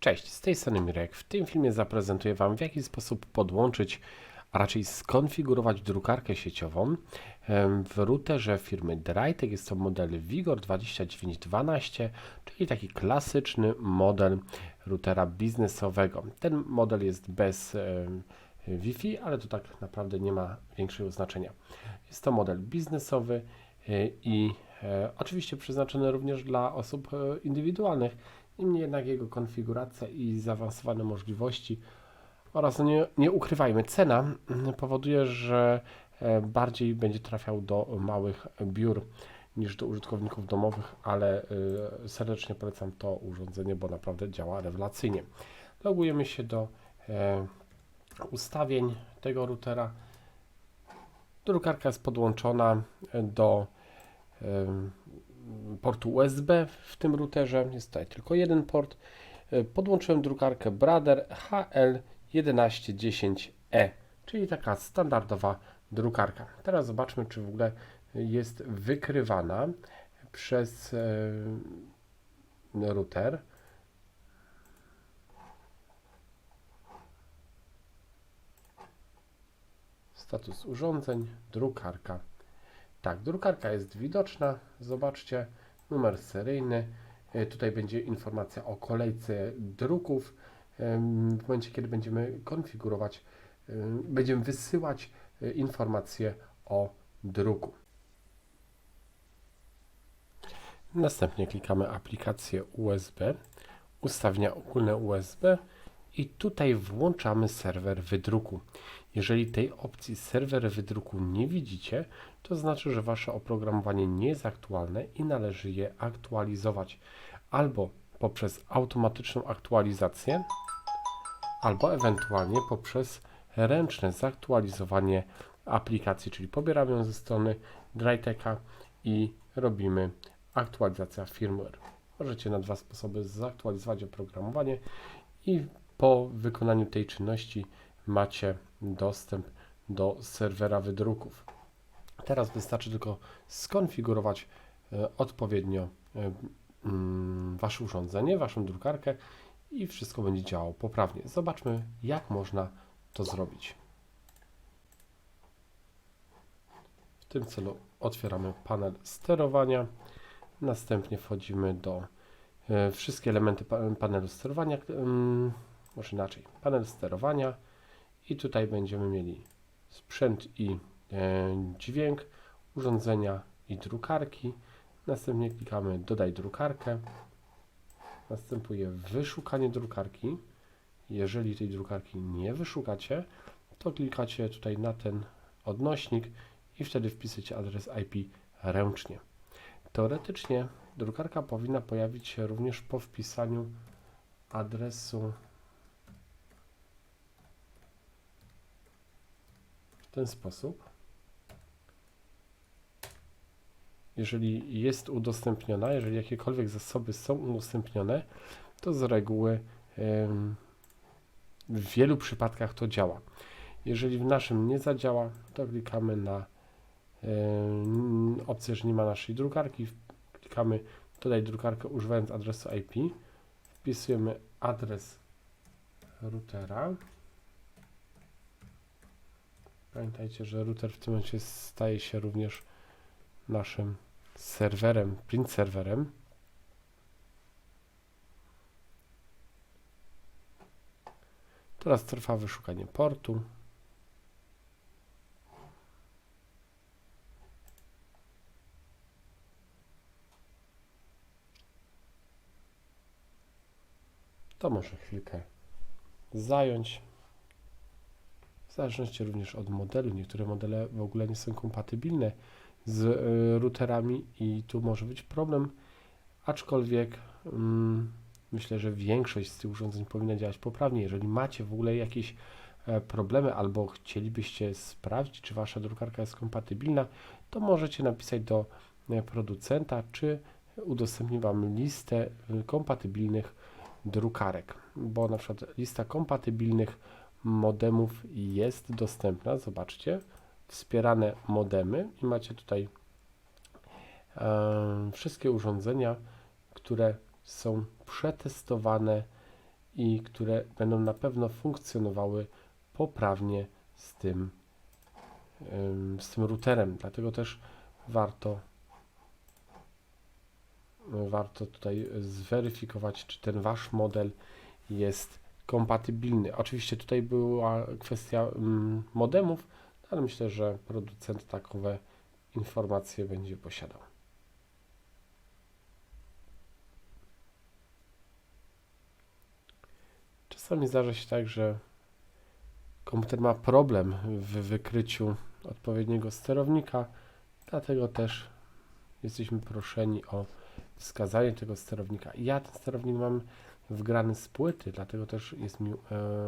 Cześć, z tej strony Mirek. W tym filmie zaprezentuję Wam w jaki sposób podłączyć, a raczej skonfigurować drukarkę sieciową w routerze firmy Drytek. Jest to model Vigor 2912, czyli taki klasyczny model routera biznesowego. Ten model jest bez Wi-Fi, ale to tak naprawdę nie ma większego znaczenia. Jest to model biznesowy y, i e, oczywiście przeznaczony również dla osób e, indywidualnych. Niemniej jednak jego konfiguracja i zaawansowane możliwości oraz no nie, nie ukrywajmy, cena mm, powoduje, że e, bardziej będzie trafiał do małych biur niż do użytkowników domowych, ale y, serdecznie polecam to urządzenie, bo naprawdę działa rewelacyjnie. Logujemy się do e, ustawień tego routera. Drukarka jest podłączona do portu USB w tym routerze. Jest tutaj tylko jeden port. E, Podłączyłem drukarkę Brother HL1110E, czyli taka standardowa drukarka. Teraz zobaczmy, czy w ogóle jest wykrywana przez e, router. Status urządzeń, drukarka. Tak, drukarka jest widoczna. Zobaczcie, numer seryjny. E, Tutaj będzie informacja o kolejce druków. W momencie, kiedy będziemy konfigurować, em, będziemy wysyłać e, informacje o druku. Następnie klikamy aplikację USB, ustawienia ogólne USB i tutaj włączamy serwer wydruku. Jeżeli tej opcji serwer wydruku nie widzicie, to znaczy, że Wasze oprogramowanie nie jest aktualne i należy je aktualizować albo poprzez automatyczną aktualizację, albo ewentualnie poprzez ręczne zaktualizowanie aplikacji, czyli pobieramy ją ze strony Dryteka i robimy aktualizacja firmware. Możecie na dwa sposoby zaktualizować oprogramowanie i po wykonaniu tej czynności macie dostęp do serwera wydruków. Teraz wystarczy tylko skonfigurować e, odpowiednio e, mm, Wasze urządzenie, Waszą drukarkę i wszystko będzie działało poprawnie. Zobaczmy, jak można to zrobić. W tym celu otwieramy panel sterowania, następnie wchodzimy do e, wszystkie elementy pa- panelu sterowania, ym, może inaczej, panel sterowania i tutaj będziemy mieli sprzęt i e, dźwięk, urządzenia i drukarki. Następnie klikamy dodaj drukarkę. Następuje wyszukanie drukarki. Jeżeli tej drukarki nie wyszukacie, to klikacie tutaj na ten odnośnik i wtedy wpiszecie adres IP ręcznie. Teoretycznie drukarka powinna pojawić się również po wpisaniu adresu w ten sposób. Jeżeli jest udostępniona, jeżeli jakiekolwiek zasoby są udostępnione, to z reguły w wielu przypadkach to działa. Jeżeli w naszym nie zadziała, to klikamy na opcję, że nie ma naszej drukarki, klikamy dodaj drukarkę używając adresu IP, wpisujemy adres routera. Pamiętajcie, że router w tym momencie staje się również naszym serwerem, print serwerem. Teraz trwa wyszukanie portu. To może chwilkę zająć. Zależności również od modelu. Niektóre modele w ogóle nie są kompatybilne z y, routerami i tu może być problem, aczkolwiek mm, myślę, że większość z tych urządzeń powinna działać poprawnie. Jeżeli macie w ogóle jakieś e, problemy albo chcielibyście sprawdzić, czy wasza drukarka jest kompatybilna, to możecie napisać do e, producenta, czy udostępni wam listę kompatybilnych drukarek, bo na przykład lista kompatybilnych modemów jest dostępna, zobaczcie, wspierane modemy. I macie tutaj e, wszystkie urządzenia, które są przetestowane i które będą na pewno funkcjonowały poprawnie z tym, ym, z tym routerem. Dlatego też warto warto tutaj zweryfikować, czy ten wasz model jest kompatybilny. Oczywiście tutaj była kwestia mm, modemów, ale myślę, że producent takowe informacje będzie posiadał. Czasami zdarza się tak, że komputer ma problem w wykryciu odpowiedniego sterownika, dlatego też jesteśmy proszeni o wskazanie tego sterownika. Ja ten sterownik mam wgrany z płyty, dlatego też jest mi e,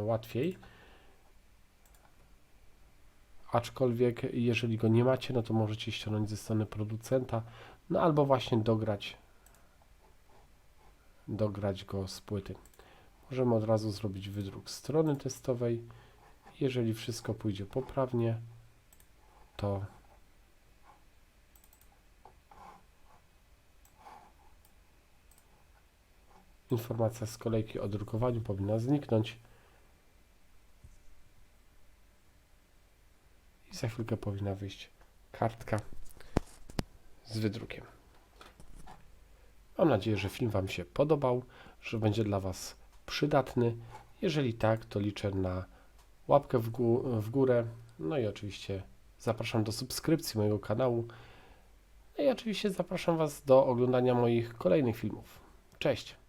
łatwiej. Aczkolwiek jeżeli go nie macie, no to możecie ściągnąć ze strony producenta, no albo właśnie dograć dograć go z płyty. Możemy od razu zrobić wydruk strony testowej. Jeżeli wszystko pójdzie poprawnie, to informacja z kolejki o drukowaniu powinna zniknąć. I za chwilkę powinna wyjść kartka z wydrukiem. Mam nadzieję, że film Wam się podobał, że będzie dla Was przydatny. Jeżeli tak, to liczę na łapkę w, gó- w górę. No i oczywiście zapraszam do subskrypcji mojego kanału. No i oczywiście zapraszam Was do oglądania moich kolejnych filmów. Cześć!